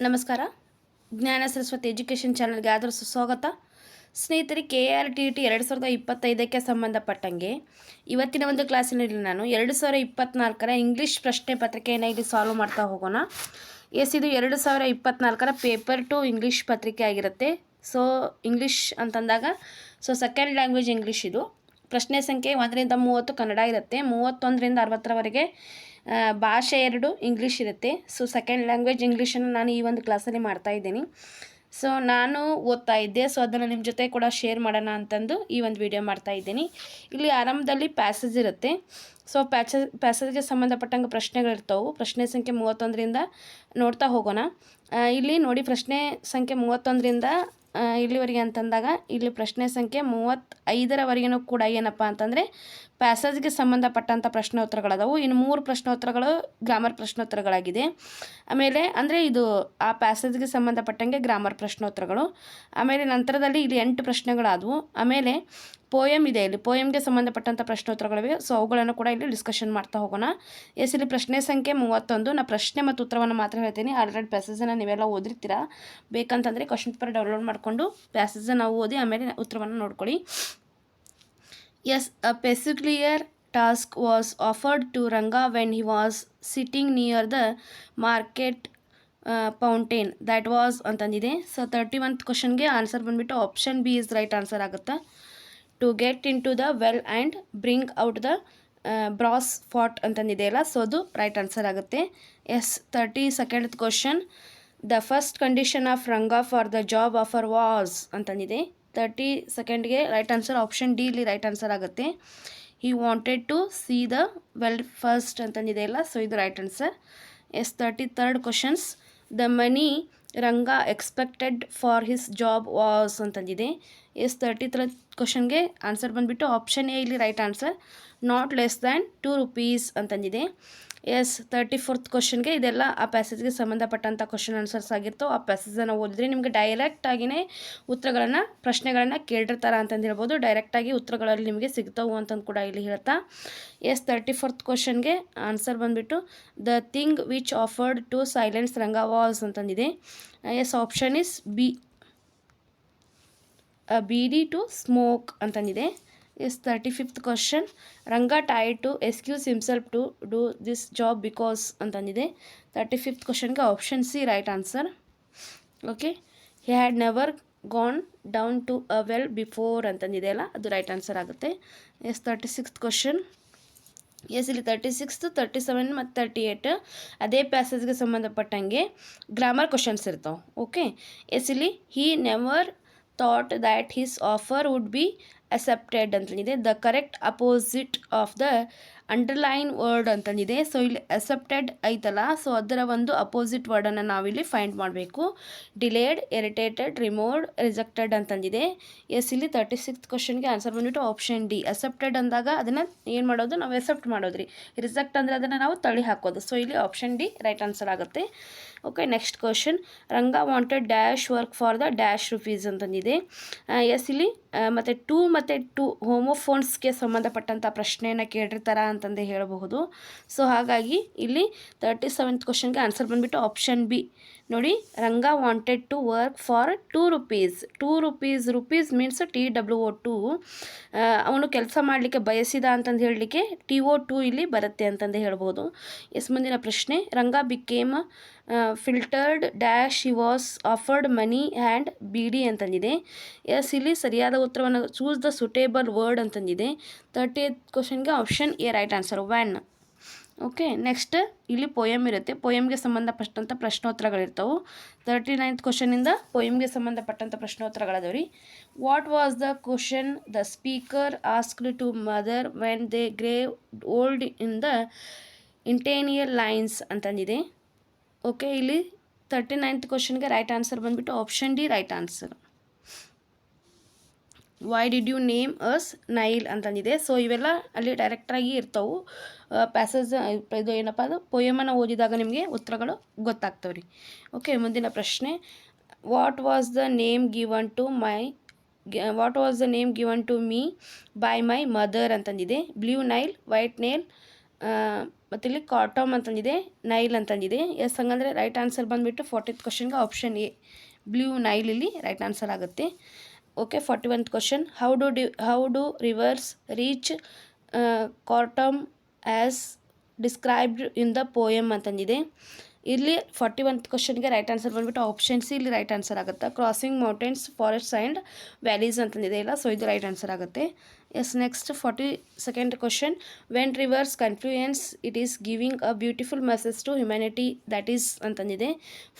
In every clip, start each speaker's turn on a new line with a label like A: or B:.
A: ನಮಸ್ಕಾರ. ಜ್ಞಾನ ಸರಸ್ವತಿ ಎಜುಕೇಷನ್ ಚಾನಲ್ಗೆ ಆದರೂ ಸುಸ್ವಾಗತ ಸ್ನೇಹಿತರೆ ಕೆ ಆರ್ ಟಿ ಟಿ ಎರಡು ಸಾವಿರದ ಇಪ್ಪತ್ತೈದಕ್ಕೆ ಸಂಬಂಧಪಟ್ಟಂಗೆ ಇವತ್ತಿನ ಒಂದು ಕ್ಲಾಸಿನಲ್ಲಿ ನಾನು ಎರಡು ಸಾವಿರ ಇಪ್ಪತ್ತ್ನಾಲ್ಕರ ಇಂಗ್ಲೀಷ್ ಪ್ರಶ್ನೆ ಪತ್ರಿಕೆಯನ್ನು ಇಲ್ಲಿ ಸಾಲ್ವ್ ಮಾಡ್ತಾ ಹೋಗೋಣ. ಎಸ್, ಇದು ಎರಡು ಸಾವಿರ ಇಪ್ಪತ್ತ್ನಾಲ್ಕರ ಪೇಪರ್ ಟು ಇಂಗ್ಲೀಷ್ ಪತ್ರಿಕೆ ಆಗಿರುತ್ತೆ. ಸೊ, ಇಂಗ್ಲೀಷ್ ಅಂತಂದಾಗ, ಸೊ ಸೆಕೆಂಡ್ ಲ್ಯಾಂಗ್ವೇಜ್ ಇಂಗ್ಲೀಷ್ ಇದು. ಪ್ರಶ್ನೆ ಸಂಖ್ಯೆ ಒಂದರಿಂದ ಮೂವತ್ತು ಕನ್ನಡ ಇರುತ್ತೆ. ಮೂವತ್ತೊಂದರಿಂದ ಅರವತ್ತರವರೆಗೆ ಭಾಷೆ ಎರಡು ಇಂಗ್ಲೀಷ್ ಇರುತ್ತೆ. ಸೊ ಸೆಕೆಂಡ್ ಲ್ಯಾಂಗ್ವೇಜ್ ಇಂಗ್ಲೀಷನ್ನು ನಾನು ಈ ಒಂದು ಕ್ಲಾಸಲ್ಲಿ ಮಾಡ್ತಾ ಇದ್ದೀನಿ. ಸೊ ನಾನು ಓದ್ತಾ ಇದ್ದೆ. ಸೊ ಅದನ್ನು ನಿಮ್ಮ ಜೊತೆ ಕೂಡ ಶೇರ್ ಮಾಡೋಣ ಅಂತಂದು ಈ ಒಂದು ವಿಡಿಯೋ ಮಾಡ್ತಾ ಇದ್ದೀನಿ. ಇಲ್ಲಿ ಆರಂಭದಲ್ಲಿ ಪ್ಯಾಸೇಜ್ ಇರುತ್ತೆ. ಸೊ ಪ್ಯಾಸೇಜ್ ಪ್ಯಾಸೇಜ್ಗೆ ಸಂಬಂಧಪಟ್ಟಂಗೆ ಪ್ರಶ್ನೆಗಳಿರ್ತವೆ ಪ್ರಶ್ನೆ ಸಂಖ್ಯೆ ಮೂವತ್ತೊಂದರಿಂದ ನೋಡ್ತಾ ಹೋಗೋಣ. ಇಲ್ಲಿ ನೋಡಿ ಪ್ರಶ್ನೆ ಸಂಖ್ಯೆ ಮೂವತ್ತೊಂದರಿಂದ ಇಲ್ಲಿವರೆಗೆ ಅಂತಂದಾಗ ಇಲ್ಲಿ ಪ್ರಶ್ನೆ ಸಂಖ್ಯೆ ಮೂವತ್ತೈದರವರೆಗೂ ಕೂಡ ಏನಪ್ಪ ಅಂತಂದರೆ ಪ್ಯಾಸೇಜ್ಗೆ ಸಂಬಂಧಪಟ್ಟಂಥ ಪ್ರಶ್ನೋತ್ತರಗಳದಾವು. ಇನ್ನು ಮೂರು ಪ್ರಶ್ನೋತ್ತರಗಳು ಗ್ರಾಮರ್ ಪ್ರಶ್ನೋತ್ತರಗಳಾಗಿದೆ. ಆಮೇಲೆ ಅಂದರೆ ಇದು ಆ ಪ್ಯಾಸೇಜ್ಗೆ ಸಂಬಂಧಪಟ್ಟಂಗೆ ಗ್ರಾಮರ್ ಪ್ರಶ್ನೋತ್ತರಗಳು. ಆಮೇಲೆ ನಂತರದಲ್ಲಿ ಇಲ್ಲಿ ಎಂಟು ಪ್ರಶ್ನೆಗಳಾದವು. ಆಮೇಲೆ ಪೋಯಮ್ ಇದೆ ಇಲ್ಲಿ. ಪೋಯಮ್ಗೆ ಸಂಬಂಧಪಟ್ಟಂಥ ಪ್ರಶ್ನೋತ್ತರಗಳಿವೆ. ಸೊ ಅವುಗಳನ್ನು ಕೂಡ ಇಲ್ಲಿ ಡಿಸ್ಕಷನ್ ಮಾಡ್ತಾ ಹೋಗೋಣ. ಎಸ್, ಇಲ್ಲಿ ಪ್ರಶ್ನೆ ಸಂಖ್ಯೆ ಮೂವತ್ತೊಂದು. ನಾ ಪ್ರಶ್ನೆ ಮತ್ತು ಉತ್ತರವನ್ನು ಮಾತ್ರ ಹೇಳ್ತೀನಿ. ಆಲ್ರೆಡಿ ಪ್ಯಾಸೇಜನ್ನು ನೀವೆಲ್ಲ ಓದಿರ್ತೀರಾ? ಬೇಕಂತಂದರೆ ಕ್ವಶನ್ ಪೇಪರ್ ಡೌನ್ಲೋಡ್ ಮಾಡಿಕೊಂಡು ಪ್ಯಾಸೇಜನ್ನು ಓದಿ, ಆಮೇಲೆ ಉತ್ತರವನ್ನು ನೋಡ್ಕೊಳ್ಳಿ. Yes, a peculiar task was offered to Ranga when he was sitting near the market fountain. That was ಅಂತಂದಿದೆ. ಸೊ ತರ್ಟಿ ಒನ್ ಕ್ವಶನ್ಗೆ ಆನ್ಸರ್ ಬಂದುಬಿಟ್ಟು option B is right answer ಆಗುತ್ತೆ. To get into the well and bring out the brass pot ಅಂತಂದಿದೆಯಲ್ಲ so ಅದು right answer ಆಗುತ್ತೆ. Yes thirty second question the first condition of Ranga for the job offer was ಅಂತಂದಿದೆ. Thirty ಸೆಕೆಂಡ್ಗೆ right answer option D ಇಲ್ಲಿ right answer ಆಗುತ್ತೆ. He wanted to see the well first ಅಂತಂದಿದೆಯಲ್ಲ so ಇದು right answer yes thirty third questions the money Ranga expected for his job was ಅಂತಂದಿದೆ. Yes thirty third ಕ್ವಶನ್ಗೆ answer ಬಂದುಬಿಟ್ಟು option A ಇಲ್ಲಿ right answer not less than two rupees ಅಂತಂದಿದೆ. Yes thirty fourth ಕ್ವಶನ್ಗೆ ಇದೆಲ್ಲ ಆ ಪ್ಯಾಸೇಜ್ಗೆ ಸಂಬಂಧಪಟ್ಟಂಥ question answers ಆಗಿರ್ತವೆ. ಆ ಪ್ಯಾಸೇಜನ್ನು ಓದಿದ್ರೆ ನಿಮಗೆ ಡೈರೆಕ್ಟಾಗಿಯೇ ಉತ್ತರಗಳನ್ನು, ಪ್ರಶ್ನೆಗಳನ್ನು ಕೇಳಿರ್ತಾರ ಅಂತಂದು ಹೇಳ್ಬೋದು. ಡೈರೆಕ್ಟಾಗಿ ಉತ್ತರಗಳಲ್ಲಿ ನಿಮಗೆ ಸಿಗ್ತಾವು ಅಂತಂದು ಕೂಡ ಇಲ್ಲಿ ಹೇಳ್ತಾ. ಎಸ್ ತರ್ಟಿ ಫೋರ್ತ್ ಕ್ವಶನ್ಗೆ ಆನ್ಸರ್ ಬಂದುಬಿಟ್ಟು the thing which offered to silence Ranga ಅಂತಂದಿದೆ. Yes option is B beedi to smoke ಅಂತಂದಿದೆ. Yes thirty fifth question Ranga tie to excuse himself to do this job because ಅಂತಂದಿದೆ. Thirty fifth ಕ್ವಶನ್ಗೆ option C right answer okay he had never gone down to a well before ಅಂತಂದಿದೆ ಅಲ್ಲ? ಅದು right answer ಆಗುತ್ತೆ. Yes thirty sixth question yes ಇಲ್ಲಿ thirty sixth thirty seven ಮತ್ತು thirty eight ಅದೇ ಪ್ಯಾಸೇಜ್ಗೆ ಸಂಬಂಧಪಟ್ಟಂಗೆ grammar questions ಇರ್ತಾವೆ. ಓಕೆ ಎಸ್ ಇಲ್ಲಿ he never thought that his offer would be accepted ಅಂತಂದಿದೆ. The correct opposite of the underline word ಅಂತಂದಿದೆ. So ಇಲ್ಲಿ accepted ಐತಲ್ಲ. So ಅದರ ಒಂದು ಅಪೋಸಿಟ್ ವರ್ಡನ್ನು ನಾವಿಲ್ಲಿ ಫೈಂಡ್ ಮಾಡಬೇಕು. ಡಿಲೇಡ್ ಇರಿಟೇಟೆಡ್ ರಿಮೋಡ್ ರಿಜೆಕ್ಟೆಡ್ ಅಂತಂದಿದೆ. ಎಸ್ ಇಲ್ಲಿ ತರ್ಟಿ ಸಿಕ್ಸ್ ಕ್ವಶನ್ಗೆ ಆನ್ಸರ್ ಬಂದ್ಬಿಟ್ಟು ಆಪ್ಷನ್ ಡಿ ಅಸೆಪ್ಟೆಡ್ ಅಂದಾಗ ಅದನ್ನು ಏನು ಮಾಡೋದು? ನಾವು ಎಸೆಪ್ಟ್ ಮಾಡೋದ್ರಿ. ರಿಜೆಕ್ಟ್ ಅಂದರೆ ಅದನ್ನು ನಾವು ತಳಿ ಹಾಕೋದು. ಸೊ ಇಲ್ಲಿ ಆಪ್ಷನ್ ಡಿ ರೈಟ್ ಆನ್ಸರ್ ಆಗುತ್ತೆ. Okay next question Ranga wanted dash work for the dash rupees ಅಂತಂದಿದೆ. Yes ಇಲ್ಲಿ ಮತ್ತು ಟೂ ಮತ್ತು ಟು ಹೋಮೋಫೋನ್ಸ್ಗೆ ಸಂಬಂಧಪಟ್ಟಂಥ ಪ್ರಶ್ನೆಯನ್ನು ಕೇಳಿರ್ತಾರ ಅಂತಂದು ಹೇಳಬಹುದು. ಸೊ, ಹಾಗಾಗಿ ಇಲ್ಲಿ ತರ್ಟಿ ಸೆವೆಂತ್ ಕ್ವಶನ್ಗೆ ಆನ್ಸರ್ ಬಂದುಬಿಟ್ಟು ಆಪ್ಷನ್ ಬಿ ನೋಡಿ, Ranga wanted to work for two rupees two rupees rupees means T W O two ಅವನು ಕೆಲಸ ಮಾಡಲಿಕ್ಕೆ ಬಯಸಿದ ಅಂತಂದು ಹೇಳಲಿಕ್ಕೆ ಟಿ ಒ ಟು ಇಲ್ಲಿ ಬರುತ್ತೆ ಅಂತಂದು ಹೇಳ್ಬೋದು. ಎಸ್, ಮುಂದಿನ ಪ್ರಶ್ನೆ, Ranga became filtered dash he was afforded money and B D ಅಂತಂದಿದೆ. Yes ಇಲ್ಲಿ ಸರಿಯಾದ ಉತ್ತರವನ್ನು ಚೂಸ್ ದ ಸುಟೇಬಲ್ ವರ್ಡ್ ಅಂತಂದಿದೆ. ತರ್ಟಿ ಏತ್ ಕ್ವಶನ್ಗೆ option A right answer one okay next ಇಲ್ಲಿ ಪೊಯಮ್ ಇರುತ್ತೆ. ಪೊಯಮ್ಗೆ ಸಂಬಂಧಪಟ್ಟಂಥ ಪ್ರಶ್ನೋತ್ತರಗಳಿರ್ತವೆ. ತರ್ಟಿ ನೈನ್ತ್ ಕ್ವಶನಿಂದ ಪೊಯಮ್ಗೆ ಸಂಬಂಧಪಟ್ಟಂಥ ಪ್ರಶ್ನೋತ್ತರಗಳದಾವೆ ರೀ what was the question the speaker asked to mother when they grew old in the initial lines ಅಂತಂದಿದೆ. Okay, ಇಲ್ಲಿ ತರ್ಟಿ ನೈನ್ತ್ ಕ್ವಶನ್ಗೆ ರೈಟ್ ಆನ್ಸರ್ ಬಂದುಬಿಟ್ಟು option D right answer why did you name us Nile ಅಂತಂದಿದೆ. So ಇವೆಲ್ಲ ಅಲ್ಲಿ ಡೈರೆಕ್ಟಾಗಿ ಇರ್ತವೆ. Passage ಇದು ಏನಪ್ಪ ಅದು? ಪೊಯಮನ್ನು ಓದಿದಾಗ ನಿಮಗೆ ಉತ್ತರಗಳು ಗೊತ್ತಾಗ್ತವೆ ರೀ ಓಕೆ ಮುಂದಿನ ಪ್ರಶ್ನೆ. What was the name given to my what was the name given to me by my mother ಅಂತಂದಿದೆ. Blue Nile White Nile ಮತ್ತು ಇಲ್ಲಿ ಕಾಟಮ್ ಅಂತಂದಿದೆ ನೈಲ್ ಅಂತಂದಿದೆ. ಎಸ್ ಹಂಗಂದರೆ ರೈಟ್ ಆನ್ಸರ್ ಬಂದುಬಿಟ್ಟು ಫಾರ್ಟಿತ್ ಕ್ವಶನ್ಗೆ ಆಪ್ಷನ್ ಎ ಬ್ಲೂ ನೈಲ್ ಇಲ್ಲಿ ರೈಟ್ ಆನ್ಸರ್ ಆಗುತ್ತೆ. Okay forty one question how do the how do rivers reach Khartoum as described in the poem ಅಂತಂದಿದೆ. ಇಲ್ಲಿ ಫಾರ್ಟಿ ಒನ್ ಕ್ವಶನ್ಗೆ ರೈಟ್ ಆನ್ಸರ್ ಬಂದುಬಿಟ್ಟು options ಇಲ್ಲಿ right answer ಆಗುತ್ತೆ. Crossing mountains forest and valleys ಅಂತಂದಿದೆ ಇಲ್ಲ? So ಇದು right answer ಆಗುತ್ತೆ. Yes next forty second question when rivers confluence it is giving a beautiful message to humanity that is ಅಂತಂದಿದೆ.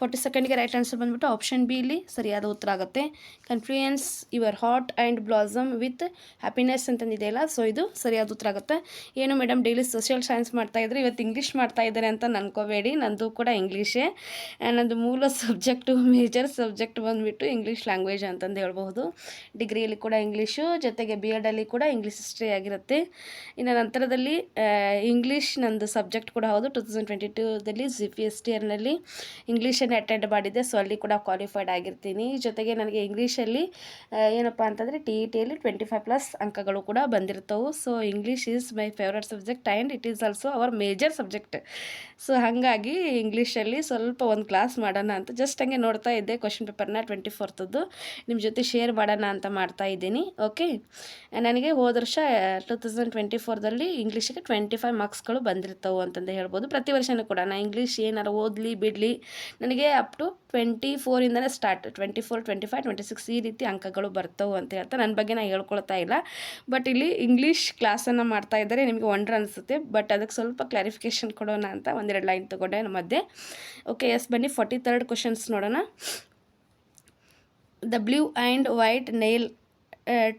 A: Forty ಸೆಕೆಂಡ್ಗೆ right answer ಬಂದ್ಬಿಟ್ಟು option B ಇಲ್ಲಿ ಸರಿಯಾದ ಉತ್ತರ ಆಗುತ್ತೆ. Confluence your heart and blossom with happiness ಅಂತಂದಿದೆಯಲ್ಲ so ಇದು ಸರಿಯಾದ ಉತ್ತರ ಆಗುತ್ತೆ. ಏನು ಮೇಡಮ್ ಡೈಲಿ ಸೋಷಿಯಲ್ ಸೈನ್ಸ್ ಮಾಡ್ತಾಯಿದ್ರೆ ಇವತ್ತು ಇಂಗ್ಲೀಷ್ ಮಾಡ್ತಾ ಇದ್ದಾರೆ ಅಂತ ಅನ್ಕೋಬೇಡಿ ನಂದು ಕೂಡ ಇಂಗ್ಲೀಷೇ ನಂದು ಮೂಲ ಸಬ್ಜೆಕ್ಟು ಮೇಜರ್ ಸಬ್ಜೆಕ್ಟ್ ಬಂದುಬಿಟ್ಟು ಇಂಗ್ಲೀಷ್ ಲ್ಯಾಂಗ್ವೇಜ್ ಅಂತಂದು ಹೇಳ್ಬಹುದು. ಡಿಗ್ರಿಯಲ್ಲಿ ಕೂಡ ಇಂಗ್ಲೀಷು ಜೊತೆಗೆ ಬಿ ಎಡಲ್ಲಿ ಕೂಡ ಇಂಗ್ಲೀಷ್ ಹಿಸ್ಟ್ರಿ ಆಗಿರುತ್ತೆ. ಇನ್ನು ನಂತರದಲ್ಲಿ ಇಂಗ್ಲೀಷ್ ನಂದು ಸಬ್ಜೆಕ್ಟ್ ಕೂಡ ಹೌದು. ಟು ತೌಸಂಡ್ ಟ್ವೆಂಟಿ ಟೂದಲ್ಲಿ ಜಿ ಪಿ ಎಸ್ ಟಿ ಆರ್ನಲ್ಲಿ ಇಂಗ್ಲೀಷನ್ನು ಅಟೆಂಡ್ ಮಾಡಿದ್ದೆ. ಸೊ ಅಲ್ಲಿ ಕೂಡ ಕ್ವಾಲಿಫೈಡ್ ಆಗಿರ್ತೀನಿ. ಜೊತೆಗೆ ನನಗೆ ಇಂಗ್ಲೀಷಲ್ಲಿ ಏನಪ್ಪ ಅಂತಂದರೆ ಟಿ ಇ ಟಿಯಲ್ಲಿ ಟ್ವೆಂಟಿ ಫೈವ್ ಪ್ಲಸ್ ಅಂಕಗಳು ಕೂಡ ಬಂದಿರ್ತವೆ so English is my favourite subject and it is also our major subject so ಹಾಗಾಗಿ ಇಂಗ್ಲೀಷಲ್ಲಿ ಸ್ವಲ್ಪ ಒಂದು ಕ್ಲಾಸ್ ಮಾಡೋಣ ಅಂತ ಜಸ್ಟ್ ಹಂಗೆ ನೋಡ್ತಾ ಇದ್ದೆ ಕ್ವಶನ್ ಪೇಪರ್ನ ಟ್ವೆಂಟಿ ಫೋರ್ತದ್ದು ನಿಮ್ಮ ಜೊತೆ ಶೇರ್ ಮಾಡೋಣ ಅಂತ ಮಾಡ್ತಾ ಇದ್ದೀನಿ. ಓಕೆ ನನಗೆ ಹೋದ ವರ್ಷ ಟೂ ತೌಸಂಡ್ ಟ್ವೆಂಟಿ ಫೋರ್ದಲ್ಲಿ ಇಂಗ್ಲೀಷಿಗೆ ಟ್ವೆಂಟಿ ಫೈವ್ ಮಾರ್ಕ್ಸ್ಗಳು ಬಂದಿರ್ತವೆ ಅಂತಂದು ಹೇಳ್ಬೋದು. ಪ್ರತಿ ವರ್ಷವೂ ಕೂಡ ನಾನು ಇಂಗ್ಲೀಷ್ ಏನಾರು ಓದಲಿ, ಬಿಡಲಿ, ನನಗೆ up to twenty ಫೋರಿಂದನೇ start twenty four twenty five twenty six ಈ ರೀತಿ ಅಂಕಗಳು ಬರ್ತವೆ ಅಂತ ಹೇಳ್ತಾ ನನ್ನ ಬಗ್ಗೆ ನಾನು ಹೇಳ್ಕೊಳ್ತಾ ಇಲ್ಲ. ಬಟ್ ಇಲ್ಲಿ ಇಂಗ್ಲೀಷ್ ಕ್ಲಾಸನ್ನು ಮಾಡ್ತಾ ಇದ್ದಾರೆ, ನಿಮಗೆ ವಂಡ್ರ್ ಅನಿಸುತ್ತೆ. ಬಟ್ ಅದಕ್ಕೆ ಸ್ವಲ್ಪ ಕ್ಲಾರಿಫಿಕೇಷನ್ ಕೊಡೋಣ ಅಂತ ಒಂದೆರಡು ಲೈನ್ ತೊಗೊಂಡೆ ನಮ್ಮ ಮಧ್ಯೆ. ಓಕೆ ಎಸ್ ಬನ್ನಿ ಫಾರ್ಟಿ ತರ್ಡ್ ಕ್ವಶನ್ಸ್ ನೋಡೋಣ. The blue and white nail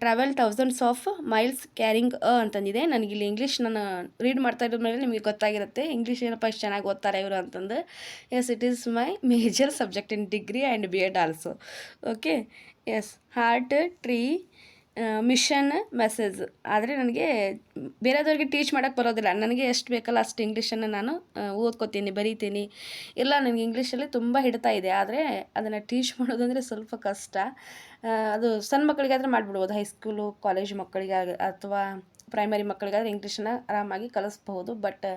A: travel thousands of miles carrying a ಅಂತಂದಿದೆ. ನನಗಿಲ್ಲಿ ಇಂಗ್ಲೀಷ್ ನಾನು ರೀಡ್ ಮಾಡ್ತಾ ಇರೋದ್ರ ಮೇಲೆ ನಿಮಗೆ ಗೊತ್ತಾಗಿರುತ್ತೆ. ಇಂಗ್ಲೀಷ್ ಏನಪ್ಪ ಇಷ್ಟು ಚೆನ್ನಾಗಿ ಓದ್ತಾರೆ ಇವರು ಅಂತಂದು. Yes it is my major subject in degree and B Ed also okay yes heart tree mission message ಆದರೆ ನನಗೆ ಬೇರೆದವ್ರಿಗೆ ಟೀಚ್ ಮಾಡೋಕ್ಕೆ ಬರೋದಿಲ್ಲ. ನನಗೆ ಎಷ್ಟು ಬೇಕಲ್ಲ ಅಷ್ಟು ಇಂಗ್ಲೀಷನ್ನು ನಾನು ಓದ್ಕೋತೀನಿ, ಬರೀತೀನಿ. ಇಲ್ಲ, ನನಗೆ ಇಂಗ್ಲೀಷಲ್ಲಿ ತುಂಬ ಹಿಡಿತಾ ಇದೆ. ಆದರೆ ಅದನ್ನು ಟೀಚ್ ಮಾಡೋದಂದರೆ ಸ್ವಲ್ಪ ಕಷ್ಟ. ಅದು ಸಣ್ಣ ಮಕ್ಕಳಿಗಾದರೆ ಮಾಡಿಬಿಡ್ಬೋದು. ಹೈಸ್ಕೂಲು ಕಾಲೇಜ್ ಮಕ್ಕಳಿಗೆ ಅಥವಾ ಪ್ರೈಮರಿ ಮಕ್ಕಳಿಗಾದರೆ ಇಂಗ್ಲೀಷನ್ನ ಆರಾಮಾಗಿ ಕಲಿಸ್ಬಹುದು. ಬಟ್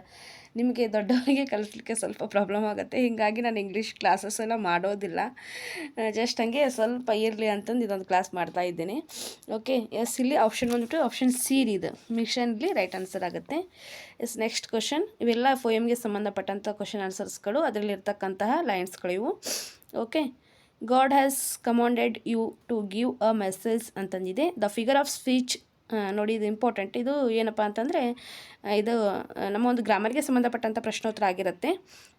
A: ನಿಮಗೆ ದೊಡ್ಡವರಿಗೆ ಕಲಿಸ್ಲಿಕ್ಕೆ ಸ್ವಲ್ಪ ಪ್ರಾಬ್ಲಮ್ ಆಗುತ್ತೆ. ಹೀಗಾಗಿ ನಾನು ಇಂಗ್ಲೀಷ್ ಕ್ಲಾಸಸ್ ಎಲ್ಲ ಮಾಡೋದಿಲ್ಲ. ಜಸ್ಟ್ ಹಂಗೆ ಸ್ವಲ್ಪ ಇರಲಿ ಅಂತಂದು ಇದೊಂದು ಕ್ಲಾಸ್ ಮಾಡ್ತಾ ಇದ್ದೀನಿ. ಓಕೆ ಎಸ್ ಇಲ್ಲಿ ಆಪ್ಷನ್ ಬಂದುಬಿಟ್ಟು ಆಪ್ಷನ್ ಸಿ ಇದು. ಮಿಷನ್ಲಿ ರೈಟ್ ಆನ್ಸರ್ ಆಗುತ್ತೆ. ಎಸ್ ನೆಕ್ಸ್ಟ್ ಕ್ವಶನ್ ಇವೆಲ್ಲ ಫೋಯಮ್ಗೆ ಸಂಬಂಧಪಟ್ಟಂಥ ಕ್ವಶನ್ ಆನ್ಸರ್ಸ್ಗಳು ಅದರಲ್ಲಿ ಇರ್ತಕ್ಕಂತಹ ಲೈನ್ಸ್ಗಳು ಇವು. Okay God has commanded you to give a message ಅಂತಂದಿದೆ. The figure of speech ನೋಡಿ, ಇದು ಇಂಪಾರ್ಟೆಂಟ್ ಇದು ಏನಪ್ಪ ಅಂತಂದರೆ ಇದು ನಮ್ಮ ಒಂದು ಗ್ರಾಮರ್ಗೆ ಸಂಬಂಧಪಟ್ಟಂಥ ಪ್ರಶ್ನೋತ್ತರ ಆಗಿರುತ್ತೆ.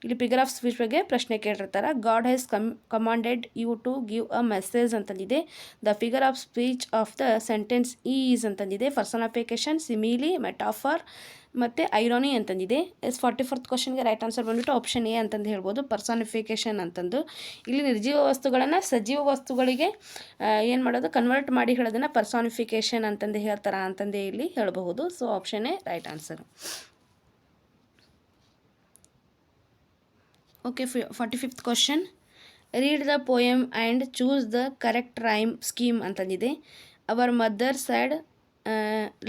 A: ಇಲ್ಲಿ ಫಿಗರ್ ಆಫ್ ಸ್ಪೀಚ್ ಬಗ್ಗೆ ಪ್ರಶ್ನೆ ಕೇಳಿರ್ತಾರೆ. God has come commanded you to give a message ಅಂತಂದಿದೆ. The figure of speech of the sentence is ಅಂತಂದಿದೆ. Personification simile metaphor ಮತ್ತು ಐರೋನಿ ಅಂತಂದಿದೆ. ಎಸ್ ಫಾರ್ಟಿ ಫೋರ್ತ್ ಕ್ವಶನ್ಗೆ ರೈಟ್ ಆನ್ಸರ್ ಬಂದುಬಿಟ್ಟು ಆಪ್ಷನ್ ಎ ಅಂತಂದು ಹೇಳ್ಬೋದು. ಪರ್ಸಾನಿಫಿಕೇಷನ್ ಅಂತಂದು. ಇಲ್ಲಿ ನಿರ್ಜೀವ ವಸ್ತುಗಳನ್ನು ಸಜೀವ ವಸ್ತುಗಳಿಗೆ ಏನು ಮಾಡೋದು? ಕನ್ವರ್ಟ್ ಮಾಡಿ ಹೇಳೋದನ್ನು ಪರ್ಸಾನಿಫಿಕೇಷನ್ ಅಂತಂದು ಹೇಳ್ತಾರೆ ಅಂತಂದೇ ಇಲ್ಲಿ ಹೇಳಬಹುದು. So option A right answer okay phi forty fifth question read the poem and choose the correct rhyme scheme ಅಂತಂದಿದೆ our mother said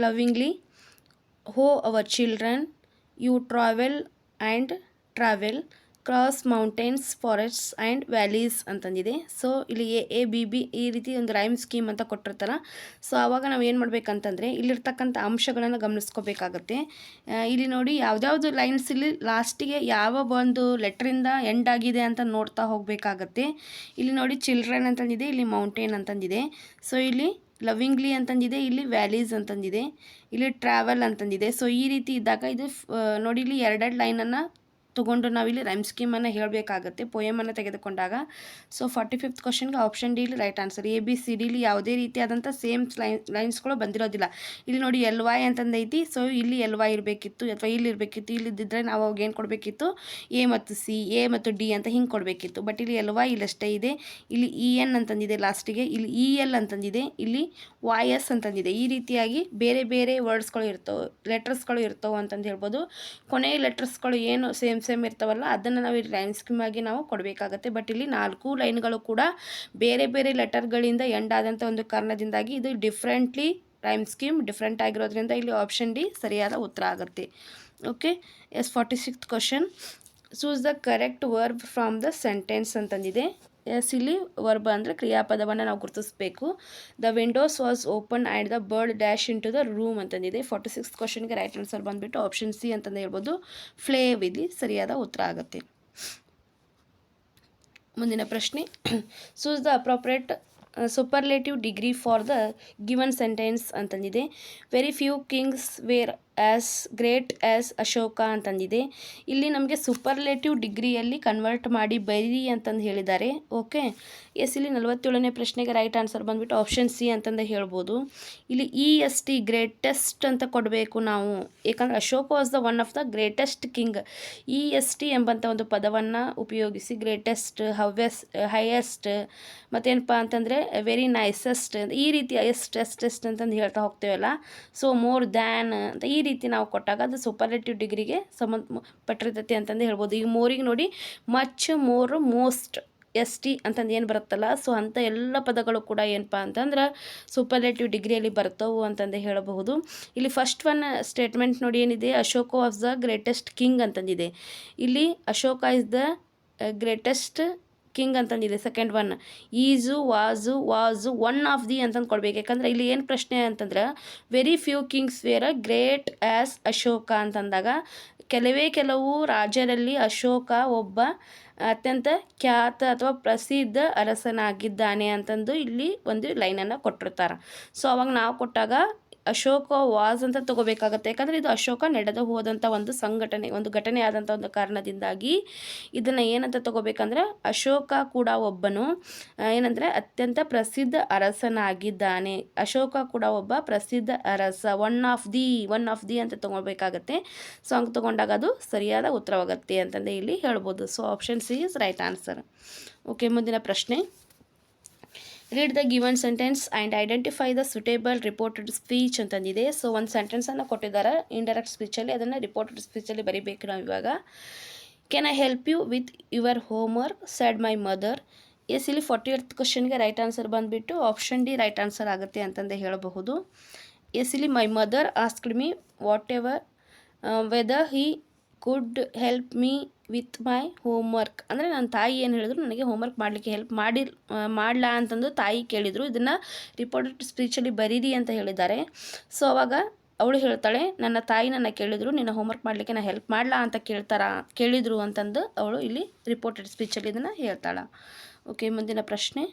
A: lovingly oh our children you travel and travel cross mountains forests and valleys ಅಂತಂದಿದೆ. So ಇಲ್ಲಿ A A B B ಈ ರೀತಿ ಒಂದು rhyme scheme ಅಂತ ಕೊಟ್ಟಿರ್ತಾರೆ. So ಆವಾಗ ನಾವು ಏನು ಮಾಡಬೇಕಂತಂದರೆ, ಇಲ್ಲಿರ್ತಕ್ಕಂಥ ಅಂಶಗಳನ್ನು ಗಮನಿಸ್ಕೋಬೇಕಾಗತ್ತೆ. ಇಲ್ಲಿ ನೋಡಿ ಯಾವುದ್ಯಾವುದು ಲೈನ್ಸ್ ಇಲ್ಲಿ ಲಾಸ್ಟಿಗೆ ಯಾವ ಒಂದು ಲೆಟ್ರಿಂದ ಎಂಡ್ ಆಗಿದೆ ಅಂತ ನೋಡ್ತಾ ಹೋಗಬೇಕಾಗತ್ತೆ. ಇಲ್ಲಿ ನೋಡಿ ಚಿಲ್ಡ್ರನ್ ಅಂತಂದಿದೆ, ಇಲ್ಲಿ ಮೌಂಟೇನ್ ಅಂತಂದಿದೆ. ಸೊ ಇಲ್ಲಿ ಲವಿಂಗ್ಲಿ ಅಂತಂದಿದೆ, ಇಲ್ಲಿ ವ್ಯಾಲೀಸ್ ಅಂತಂದಿದೆ, ಇಲ್ಲಿ ಟ್ರಾವೆಲ್ ಅಂತಂದಿದೆ. ಸೊ ಈ ರೀತಿ ಇದ್ದಾಗ ಇದು ನೋಡಿ ಇಲ್ಲಿ ಎರಡೆರಡು ಲೈನನ್ನು ತೊಗೊಂಡು ನಾವಿಲ್ಲಿ ರೈಮ್ ಸ್ಕೀಮನ್ನು ಹೇಳಬೇಕಾಗತ್ತೆ ಪೋಯಮನ್ನು ತೆಗೆದುಕೊಂಡಾಗ. ಸೊ ಫಾರ್ಟಿ ಫಿಫ್ತ್ ಕ್ವಶನ್ಗೆ option ಡಿಲಿ right answer A B C ಡಿಲಿ ಯಾವುದೇ ರೀತಿಯಾದಂಥ ಸೇಮ್ ಲೈನ್ ಲೈನ್ಸ್ಗಳು ಬಂದಿರೋದಿಲ್ಲ. ಇಲ್ಲಿ ನೋಡಿ ಎಲ್ ವೈ ಅಂತಂದೈತಿ ಸೊ ಇಲ್ಲಿ ಎಲ್ ವೈ ಇರಬೇಕಿತ್ತು, ಅಥವಾ ಇಲ್ಲಿ ಇರಬೇಕಿತ್ತು ಇಲ್ಲಿದ್ದರೆ ನಾವು ಅವಾಗ ಏನು ಕೊಡಬೇಕಿತ್ತು? ಎ ಮತ್ತು ಸಿ ಎ ಮತ್ತು ಡಿ ಅಂತ ಹಿಂಗೆ ಕೊಡಬೇಕಿತ್ತು. ಬಟ್ ಇಲ್ಲಿ ಎಲ್ ವೈ ಇಲ್ಲಷ್ಟೇ ಇದೆ. ಇಲ್ಲಿ ಇ ಎನ್ ಅಂತಂದಿದೆ ಲಾಸ್ಟಿಗೆ ಇಲ್ಲಿ ಇ ಎಲ್ ಅಂತಂದಿದೆ. ಇಲ್ಲಿ ವಾಯ್ ಎಸ್ ಅಂತಂದಿದೆ. ಈ ರೀತಿಯಾಗಿ ಬೇರೆ ಬೇರೆ ವರ್ಡ್ಸ್ಗಳು ಇರ್ತವೆ ಲೆಟರ್ಸ್ಗಳು ಇರ್ತವೆ ಅಂತಂದು ಹೇಳ್ಬೋದು. ಕೊನೆಯ ಲೆಟರ್ಸ್ಗಳು ಏನು ಸೇಮ್ ಸೇಮ್ ಇರ್ತಾವಲ್ಲ, ಅದನ್ನು ನಾವು ಇಲ್ಲಿ ಲೈನ್ ಸ್ಕೀಮ್ ಆಗಿ ನಾವು ಕೊಡಬೇಕಾಗತ್ತೆ. ಬಟ್ ಇಲ್ಲಿ ನಾಲ್ಕು ಲೈನ್ಗಳು ಕೂಡ ಬೇರೆ ಬೇರೆ ಲೆಟರ್ಗಳಿಂದ ಎಂಡ್ ಆದಂಥ ಒಂದು ಕಾರಣದಿಂದಾಗಿ ಇದು ಡಿಫ್ರೆಂಟ್ಲಿ ರೈಮ್ ಸ್ಕೀಮ್ ಡಿಫ್ರೆಂಟ್ ಆಗಿರೋದ್ರಿಂದ ಇಲ್ಲಿ ಆಪ್ಷನ್ ಡಿ ಸರಿಯಾದ ಉತ್ತರ ಆಗುತ್ತೆ. Okay yes forty sixth question choose the correct verb from the sentence ಅಂತಂದಿದೆ. ಇಲ್ಲಿ ವರ್ಬ ಅಂದರೆ ಕ್ರಿಯಾಪದವನ್ನು ನಾವು ಗುರುತಿಸಬೇಕು. The windows was open and the bird dash into the room ಅಂತಂದಿದೆ. Forty six ಕ್ವಶನ್ಗೆ ರೈಟ್ ಆನ್ಸರ್ ಬಂದುಬಿಟ್ಟು ಆಪ್ಷನ್ ಸಿ ಅಂತಂದು ಹೇಳ್ಬೋದು. ಫ್ಲೇವ್ ಇಲ್ಲಿ ಸರಿಯಾದ ಉತ್ತರ ಆಗುತ್ತೆ. ಮುಂದಿನ ಪ್ರಶ್ನೆ. Choose the appropriate superlative degree for the given sentence ಅಂತಂದಿದೆ. Very few kings were as great as Ashoka ಅಂತಂದಿದೆ. ಇಲ್ಲಿ ನಮಗೆ ಸೂಪರ್ಲೇಟಿವ್ ಡಿಗ್ರಿಯಲ್ಲಿ ಕನ್ವರ್ಟ್ ಮಾಡಿ ಬರೀ ಅಂತಂದು ಹೇಳಿದ್ದಾರೆ. ಓಕೆ ಎಸ್, ಇಲ್ಲಿ ನಲವತ್ತೇಳನೇ ಪ್ರಶ್ನೆಗೆ ರೈಟ್ ಆನ್ಸರ್ ಬಂದುಬಿಟ್ಟು ಆಪ್ಷನ್ ಸಿ ಅಂತಂದು ಹೇಳ್ಬೋದು. ಇಲ್ಲಿ ಇ ಎಸ್ ಟಿ ಗ್ರೇಟೆಸ್ಟ್ ಅಂತ ಕೊಡಬೇಕು ನಾವು. ಏಕೆಂದರೆ Ashoka was the one of the greatest king E S T ಎಂಬಂಥ ಒಂದು ಪದವನ್ನು ಉಪಯೋಗಿಸಿ ಗ್ರೇಟೆಸ್ಟ್ ಹವ್ಯಸ್ ಹೈಯೆಸ್ಟ್ ಮತ್ತೇನಪ್ಪ ಅಂತಂದರೆ ವೆರಿ ನೈಸೆಸ್ಟ್ ಈ ರೀತಿ ಎಸ್ಟ್ ಎಸ್ಟ್ ಎಸ್ಟ್ ಅಂತಂದು ಹೇಳ್ತಾ ಹೋಗ್ತೇವಲ್ಲ. ಸೊ ಮೋರ್ ದ್ಯಾನ್ ಅಂತ ಈ ರೀತಿ ನಾವು ಕೊಟ್ಟಾಗ ಅದು ಸೂಪರ್ಲೇಟಿವ್ ಡಿಗ್ರಿಗೆ ಸಂಬಂಧಪಟ್ಟಿರ್ತೈತಿ ಅಂತಂದು ಹೇಳ್ಬೋದು. ಈಗ ಮೋರಿಗೆ ನೋಡಿ much more most S T ಅಂತಂದು ಏನು ಬರುತ್ತಲ್ಲ ಸೊ ಅಂಥ ಎಲ್ಲ ಪದಗಳು ಕೂಡ ಏನಪ್ಪ ಅಂತಂದ್ರೆ ಸೂಪರ್ಲೇಟಿವ್ ಡಿಗ್ರಿಯಲ್ಲಿ ಬರ್ತವು ಅಂತಂದು ಹೇಳಬಹುದು. ಇಲ್ಲಿ ಫಸ್ಟ್ ಒನ್ ಸ್ಟೇಟ್ಮೆಂಟ್ ನೋಡಿ ಏನಿದೆ Ashoka was the greatest king ಅಂತಂದಿದೆ. ಇಲ್ಲಿ Ashoka is the greatest king ಅಂತಂದಿದೆ second one is was was one of the ಅಂತಂದು ಕೊಡ್ಬೇಕು. ಯಾಕಂದ್ರೆ ಇಲ್ಲಿ ಏನು ಪ್ರಶ್ನೆ ಅಂತಂದ್ರೆ very few kings were great as Ashoka ಅಂತಂದಾಗ, ಕೆಲವೇ ಕೆಲವು ರಾಜರಲ್ಲಿ ಅಶೋಕ ಒಬ್ಬ ಅತ್ಯಂತ ಖ್ಯಾತ ಅಥವಾ ಪ್ರಸಿದ್ಧ ಅರಸನಾಗಿದ್ದಾನೆ ಅಂತಂದು ಇಲ್ಲಿ ಒಂದು ಲೈನನ್ನು ಕೊಟ್ಟಿರ್ತಾರೆ. ಸೊ ಅವಾಗ ನಾವು ಕೊಟ್ಟಾಗ ಅಶೋಕ ವಾಸ್ ಅಂತ ತಗೋಬೇಕಾಗತ್ತೆ. ಯಾಕಂದರೆ ಇದು ಅಶೋಕ ನಡೆದು ಹೋದಂಥ ಒಂದು ಸಂಘಟನೆ, ಒಂದು ಘಟನೆ ಆದಂಥ ಒಂದು ಕಾರಣದಿಂದಾಗಿ ಇದನ್ನು ಏನಂತ ತಗೋಬೇಕಂದ್ರೆ ಅಶೋಕ ಕೂಡ ಒಬ್ಬನು ಏನಂದರೆ ಅತ್ಯಂತ ಪ್ರಸಿದ್ಧ ಅರಸನಾಗಿದ್ದಾನೆ. ಅಶೋಕ ಕೂಡ ಒಬ್ಬ ಪ್ರಸಿದ್ಧ ಅರಸ one of the one of the ಅಂತ ತೊಗೊಳ್ಬೇಕಾಗತ್ತೆ ಸೊ ಹಂಗೆ ತಗೊಂಡಾಗ ಅದು ಸರಿಯಾದ ಉತ್ತರವಾಗುತ್ತೆ ಅಂತಂದೇ ಇಲ್ಲಿ ಹೇಳ್ಬೋದು. So option C is right answer okay ಮುಂದಿನ ಪ್ರಶ್ನೆ. Read the given sentence and identify the suitable reported speech ಅಂತಂದಿದೆ. So ಒಂದು ಸೆಂಟೆನ್ಸನ್ನು ಕೊಟ್ಟಿದ್ದಾರೆ. ಇಂಡೈರೆಕ್ಟ್ ಸ್ಪೀಚಲ್ಲಿ ಅದನ್ನು ರಿಪೋರ್ಟೆಡ್ ಸ್ಪೀಚಲ್ಲಿ ಬರೀಬೇಕು ನಾವು ಇವಾಗ. Can you help you with your homework said my mother yes ಇಲ್ಲಿ ಫಾರ್ಟಿ ಏತ್ ಕ್ವಶನ್ಗೆ ರೈಟ್ ಆನ್ಸರ್ ಬಂದುಬಿಟ್ಟು ಆಪ್ಷನ್ ಡಿ ರೈಟ್ ಆನ್ಸರ್ ಆಗುತ್ತೆ ಅಂತಂದು ಹೇಳಬಹುದು. ಎಸ್ ಇಲ್ಲಿ my mother asked me whatever whether he could help me with my homework ಅಂದರೆ ನನ್ನ ತಾಯಿ ಏನು ಹೇಳಿದ್ರು, ನನಗೆ ಹೋಮ್ವರ್ಕ್ ಮಾಡಲಿಕ್ಕೆ ಹೆಲ್ಪ್ ಮಾಡಿ ಮಾಡಲಾ ಅಂತಂದು ತಾಯಿ ಕೇಳಿದರು. ಇದನ್ನು ರಿಪೋರ್ಟೆಡ್ ಸ್ಪೀಚಲ್ಲಿ ಬರೀರಿ ಅಂತ ಹೇಳಿದ್ದಾರೆ. ಸೊ ಅವಾಗ ಅವಳು ಹೇಳ್ತಾಳೆ, ನನ್ನ ತಾಯಿ ನನ್ನ ಕೇಳಿದ್ರು, ನಿನ್ನ ಹೋಮ್ವರ್ಕ್ ಮಾಡಲಿಕ್ಕೆ ನಾನು ಹೆಲ್ಪ್ ಮಾಡಲಾ ಅಂತ ಕೇಳ್ತಾರ, ಕೇಳಿದರು ಅಂತಂದು ಅವಳು ಇಲ್ಲಿ ರಿಪೋರ್ಟೆಡ್ ಸ್ಪೀಚಲ್ಲಿ ಇದನ್ನು ಹೇಳ್ತಾಳೆ. ಓಕೆ ಮುಂದಿನ ಪ್ರಶ್ನೆ.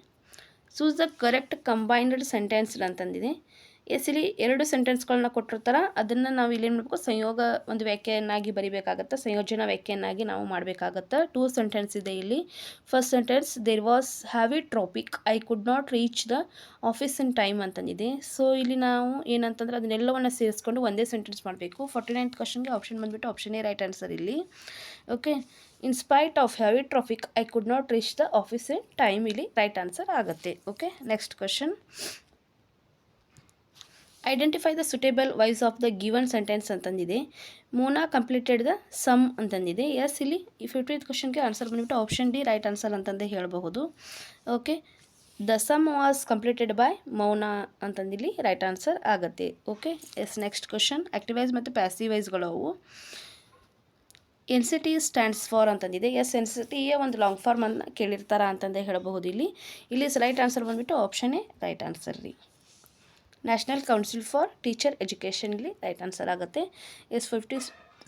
A: Choose the correct combined sentence ಅಂತಂದಿದೆ yes ಇಲ್ಲಿ ಎರಡು ಸೆಂಟೆನ್ಸ್ಗಳನ್ನ ಕೊಟ್ಟಿರ್ತಾರೆ, ಅದನ್ನು ನಾವು ಇಲ್ಲಿ ಏನು ಮಾಡಬೇಕು? ಸಂಯೋಗ ಒಂದು ವ್ಯಾಖ್ಯೆಯನ್ನಾಗಿ ಬರಿಬೇಕಾಗತ್ತೆ, ಸಂಯೋಜನಾ ವ್ಯಾಖ್ಯೆಯನ್ನಾಗಿ ನಾವು ಮಾಡಬೇಕಾಗತ್ತೆ. ಟೂ ಸೆಂಟೆನ್ಸ್ ಇದೆ ಇಲ್ಲಿ. First sentence there was heavy traffic I could not reach the office in time ಅಂತಂದಿದೆ. So ಇಲ್ಲಿ ನಾವು ಏನಂತಂದ್ರೆ ಅದನ್ನೆಲ್ಲವನ್ನು ಸೇರಿಸ್ಕೊಂಡು ಒಂದೇ ಸೆಂಟೆನ್ಸ್ ಮಾಡಬೇಕು. ಫಾರ್ಟಿ ನೈನ್ತ್ ಕ್ವಶನ್ಗೆ ಆಪ್ಷನ್ ಬಂದುಬಿಟ್ಟು ಆಪ್ಷನ್ ಎ ರೈಟ್ ಆನ್ಸರ್ ಇಲ್ಲಿ. Okay in spite of heavy traffic I could not reach the office in time ಇಲ್ಲಿ ರೈಟ್ ಆನ್ಸರ್ ಆಗುತ್ತೆ. Okay next question identify the suitable voice of the given sentence ಅಂತಂದಿದೆ. Mona completed the sum ಅಂತಂದಿದೆ. Yes ಇಲ್ಲಿ fiftieth ಕ್ವಶನ್ಗೆ answer ಬಂದುಬಿಟ್ಟು option D right answer ಅಂತಂದು ಹೇಳಬಹುದು. Okay the sum was completed by Mona ಅಂತಂದಿಲ್ಲಿ right answer ಆಗುತ್ತೆ. Okay yes next question active voice ಮತ್ತು ಪ್ಯಾಸಿವೈಸ್ಗಳು ಅವು N C T stands for ಅಂತಂದಿದೆ. Yes N C ಟಿಯೇ ಒಂದು ಲಾಂಗ್ ಫಾರ್ಮ್ ಅನ್ನು ಕೇಳಿರ್ತಾರ ಅಂತಂದೇ ಹೇಳಬಹುದು ಇಲ್ಲಿ. ಇಲ್ಲಿ ರೈಟ್ ಆನ್ಸರ್ ಬಂದುಬಿಟ್ಟು ಆಪ್ಷನ್ ಎ ರೈಟ್ ಆನ್ಸರ್ ರೀ. ನ್ಯಾಷನಲ್ ಕೌನ್ಸಿಲ್ ಫಾರ್ ಟೀಚರ್ ಎಜುಕೇಷನ್ಲಿ ರೈಟ್ ಆನ್ಸರ್ ಆಗುತ್ತೆ. Yes fifty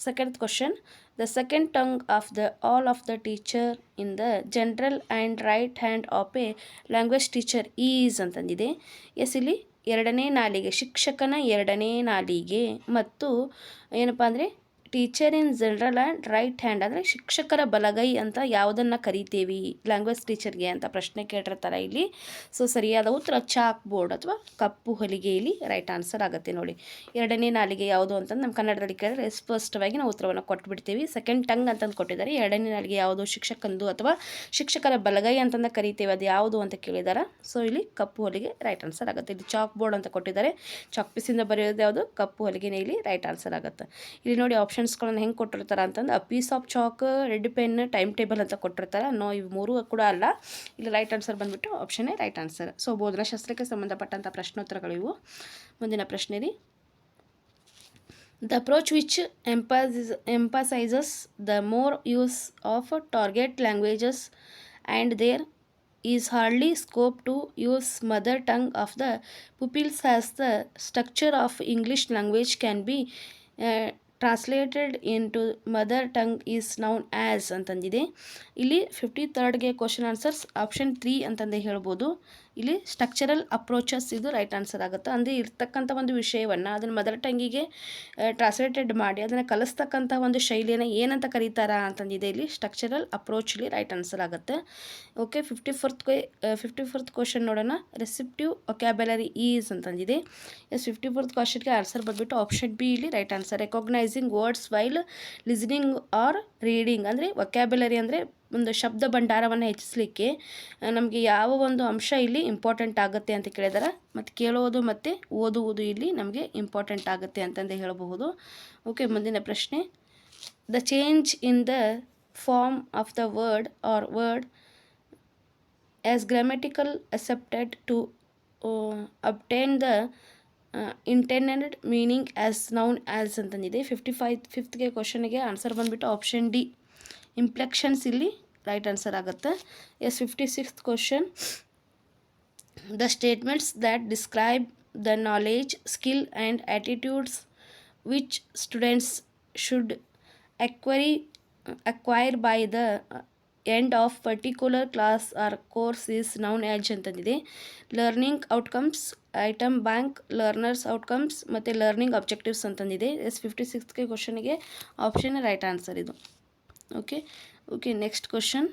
A: second question the second tongue of the all of the teacher in the general and right hand of a language teacher is ಅಂತಂದಿದೆ. Yes ಇಲ್ಲಿ ಎರಡನೇ ನಾಲಿಗೆ, ಶಿಕ್ಷಕನ ಎರಡನೇ ನಾಲಿಗೆ ಮತ್ತು ಏನಪ್ಪ ಅಂದರೆ teacher in general and right hand ಅಂದರೆ ಶಿಕ್ಷಕರ ಬಲಗೈ ಅಂತ ಯಾವುದನ್ನು ಕರಿತೀವಿ? ಲ್ಯಾಂಗ್ವೇಜ್ ಟೀಚರ್ಗೆ ಅಂತ ಪ್ರಶ್ನೆ ಕೇಳಿರ್ತಾರೆ ಇಲ್ಲಿ. ಸೊ ಸರಿಯಾದ ಉತ್ತರ ಚಾಕ್ ಬೋರ್ಡ್ ಅಥವಾ ಕಪ್ಪು ಹೊಲಿಗೆ ಇಲ್ಲಿ ರೈಟ್ ಆನ್ಸರ್ ಆಗುತ್ತೆ ನೋಡಿ. ಎರಡನೇ ನಾಲಿಗೆ ಯಾವುದು ಅಂತಂದು ನಮ್ಮ ಕನ್ನಡದಲ್ಲಿ ಕೇಳಿದ್ರೆ ಸ್ಪಷ್ಟವಾಗಿ ನಾವು ಉತ್ತರವನ್ನು ಕೊಟ್ಬಿಡ್ತೀವಿ. ಸೆಕೆಂಡ್ ಟಂಗ್ ಅಂತಂದು ಕೊಟ್ಟಿದ್ದಾರೆ. ಎರಡನೇ ನಾಲಿಗೆ ಯಾವುದು? ಶಿಕ್ಷಕಂದು ಅಥವಾ ಶಿಕ್ಷಕರ ಬಲಗೈ ಅಂತಂದು ಕರಿತೀವಿ. ಅದು ಯಾವುದು ಅಂತ ಕೇಳಿದ್ದಾರೆ ಸೊ ಇಲ್ಲಿ ಕಪ್ಪು ಹೊಲಿಗೆ ರೈಟ್ ಆನ್ಸರ್ ಆಗುತ್ತೆ. ಇಲ್ಲಿ ಚಾಕ್ ಬೋರ್ಡ್ ಅಂತ ಕೊಟ್ಟಿದ್ದಾರೆ. ಚಾಕ್ ಪೀಸಿಂದ ಬರೆಯೋದು ಯಾವುದು? ಕಪ್ಪು ಹೊಲಿಗೆನೇ ಇಲ್ಲಿ ರೈಟ್ ಆನ್ಸರ್ ಆಗುತ್ತೆ. ಇಲ್ಲಿ ನೋಡಿ ಇನ್ಸ್ಟ್ರಕ್ಷನ್ಸ್ಗಳನ್ನು ಹೆಂಗೆ ಕೊಟ್ಟಿರ್ತಾರೆ ಅಂತಂದು, a piece of chalk red pen time table ಅಂತ ಕೊಟ್ಟಿರ್ತಾರೆ. ನೋ, ಇವು ಮೂರು ಕೂಡ ಅಲ್ಲ. ಇಲ್ಲಿ ರೈಟ್ ಆನ್ಸರ್ ಬಂದುಬಿಟ್ಟು ಆಪ್ಷನ್ ರೈಟ್ ಆನ್ಸರ್ ಸೊ ಬೋಧನಾ ಶಾಸ್ತ್ರಕ್ಕೆ ಸಂಬಂಧಪಟ್ಟಂಥ ಪ್ರಶ್ನೋತ್ತರಗಳು ಇವು. ಮುಂದಿನ ಪ್ರಶ್ನೆ ರೀ. The approach which emphasise emphasises the more use of target languages and there is hardly scope to use mother tongue of the pupils has the structure of English language can be uh, into mother tongue is known as ಅಂತಂದಿದೆ. ಇಲ್ಲಿ fifty ತರ್ಡ್ಗೆ question answers option three ಅಂತಂದು ಹೇಳ್ಬೋದು. ಇಲ್ಲಿ structural approaches ಇದು right answer ಆಗುತ್ತೆ. ಅಂದರೆ ಇರ್ತಕ್ಕಂಥ ಒಂದು ವಿಷಯವನ್ನು ಅದನ್ನು ಮದರ್ ಟಂಗಿಗೆ ಟ್ರಾನ್ಸ್ಲೇಟೆಡ್ ಮಾಡಿ ಅದನ್ನು ಕಲಿಸ್ತಕ್ಕಂಥ ಒಂದು ಶೈಲಿಯನ್ನು ಏನಂತ ಕರೀತಾರ ಅಂತಂದಿದೆ. ಇಲ್ಲಿ ಸ್ಟ್ರಕ್ಚರಲ್ ಅಪ್ರೋಚ್ ಇಲ್ಲಿ ರೈಟ್ ಆನ್ಸರ್ ಆಗುತ್ತೆ. Okay fifty fourth fifty fourth question ನೋಡೋಣ. ರೆಸಿಪ್ಟಿವ್ ಒಕ್ಯಾಬುಲರಿ ಈಸ್ ಅಂತಂದಿದೆ. ಎಸ್ ಫಿಫ್ಟಿ ಫೋರ್ತ್ ಕ್ವಶನ್ಗೆ ಆನ್ಸರ್ ಬಂದುಬಿಟ್ಟು ಆಪ್ಷನ್ ಬಿ ಇಲ್ಲಿ right answer recognising words while listening or reading ಅಂದರೆ ವೊಕ್ಯಾಬ್ಯುಲರಿ ಅಂದರೆ ಒಂದು ಶಬ್ದ ಭಂಡಾರವನ್ನು ಹೆಚ್ಚಿಸಲಿಕ್ಕೆ ನಮಗೆ ಯಾವ ಒಂದು ಅಂಶ ಇಲ್ಲಿ ಇಂಪಾರ್ಟೆಂಟ್ ಆಗುತ್ತೆ ಅಂತ ಕೇಳಿದಾರೆ. ಮತ್ತು ಕೇಳೋದು ಮತ್ತು ಓದುವುದು ಇಲ್ಲಿ ನಮಗೆ ಇಂಪಾರ್ಟೆಂಟ್ ಆಗುತ್ತೆ ಅಂತಂದು ಹೇಳಬಹುದು. ಓಕೆ ಮುಂದಿನ ಪ್ರಶ್ನೆ. The change in the form of the word or word as grammatical accepted to obtain the intended meaning as known as ಅಂತಂದಿದೆ. Fifty five ಫಿಫ್ತ್ಗೆ ಕ್ವಶನ್ಗೆ ಆನ್ಸರ್ ಬಂದುಬಿಟ್ಟು ಆಪ್ಷನ್ ಡಿ ಇಂಪ್ಲೆಕ್ಷನ್ಸ್ ಇಲ್ಲಿ ರೈಟ್ ಆನ್ಸರ್ ಆಗುತ್ತೆ. Yes fifty sixth question the statements that describe the knowledge skill and attitudes which students should acquire acquire by the end of particular class or course is known as ಅಂತಂದಿದೆ. Learning outcomes item bank learners outcomes ಮತ್ತು learning objectives ಅಂತಂದಿದೆ yes fifty ಸಿಕ್ಸ್ತ್ಗೆ ಕ್ವಶನಿಗೆ option right answer ಇದು okay okay next question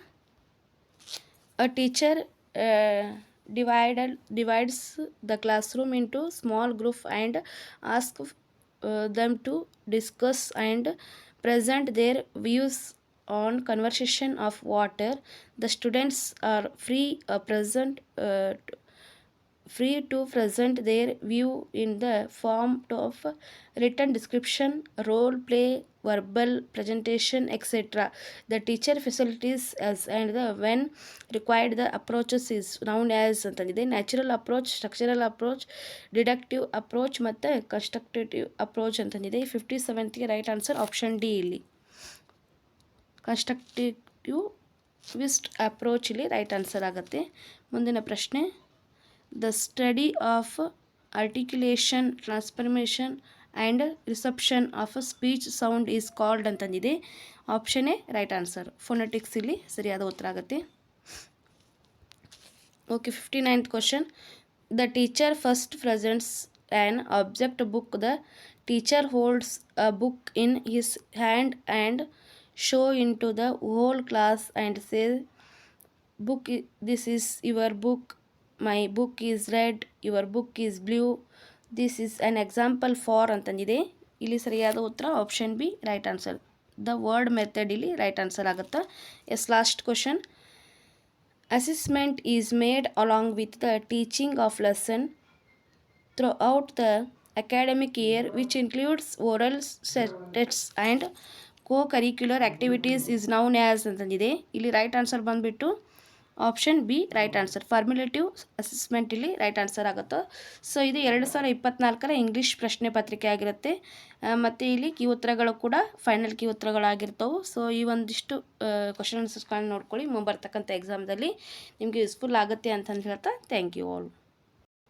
A: a teacher uh, divided divides the classroom into small group and ask uh, them to discuss and present their views on conversation of water the students are free uh, present uh, free to present their view in the form of written description role play verbal presentation etc the teacher facilities as and the when required the approaches is known as ಅಂತಂದಿದೆ natural approach, structural approach, deductive approach, ಮತ್ತು constructive approach ಅಂತಂದಿದೆ fifty ಸೆವೆಂತ್ಗೆ right answer option D ಇಲ್ಲಿ constructivist approach ಇಲ್ಲಿ right answer ಆಗುತ್ತೆ ಮುಂದಿನ ಪ್ರಶ್ನೆ the study of articulation transformation and reception of speech sound is called ಅಂತಂದಿದೆ. Option A right answer phonetics ಇಲ್ಲಿ ಸರಿಯಾದ ಉತ್ತರ ಆಗುತ್ತೆ. Okay fifty ninth question the teacher first presents an object book the teacher holds a book in his hand and show in to the whole class and say book this is your book my book is red your book is blue this is an example for ಅಂತಂದಿದೆ. ಇಲ್ಲಿ ಸರಿಯಾದ ಉತ್ತರ option B right answer the word method ಇಲ್ಲಿ right answer ಆಗುತ್ತೆ? Yes last question assessment is made along with the teaching of lesson throughout the academic year which includes oral tests and co curricular activities is known as ಅಂತಂದಿದೆ. ಇಲ್ಲಿ right answer ಬಂದುಬಿಟ್ಟು option B right answer formative assessment ಇಲ್ಲಿ right answer ಆಗುತ್ತೆ. So ಇದು ಎರಡು ಸಾವಿರ ಇಪ್ಪತ್ನಾಲ್ಕರ English ಪ್ರಶ್ನೆ ಪತ್ರಿಕೆ ಆಗಿರುತ್ತೆ. ಮತ್ತು ಇಲ್ಲಿ ಕಿ ಉತ್ತರಗಳು ಕೂಡ ಫೈನಲ್ ಕಿ ಉತ್ತರಗಳಾಗಿರ್ತವೆ. ಸೊ ಈ ಒಂದಿಷ್ಟು ಕ್ವಶನ್ ಆನ್ಸರ್ಸ್ಗಳನ್ನ ನೋಡ್ಕೊಳ್ಳಿ. ಮುಂಬರ್ತಕ್ಕಂಥ ಎಕ್ಸಾಮ್ದಲ್ಲಿ ನಿಮಗೆ ಯೂಸ್ಫುಲ್ ಆಗುತ್ತೆ ಅಂತಂದು ಹೇಳ್ತಾ ಥ್ಯಾಂಕ್ ಯು ಆಲ್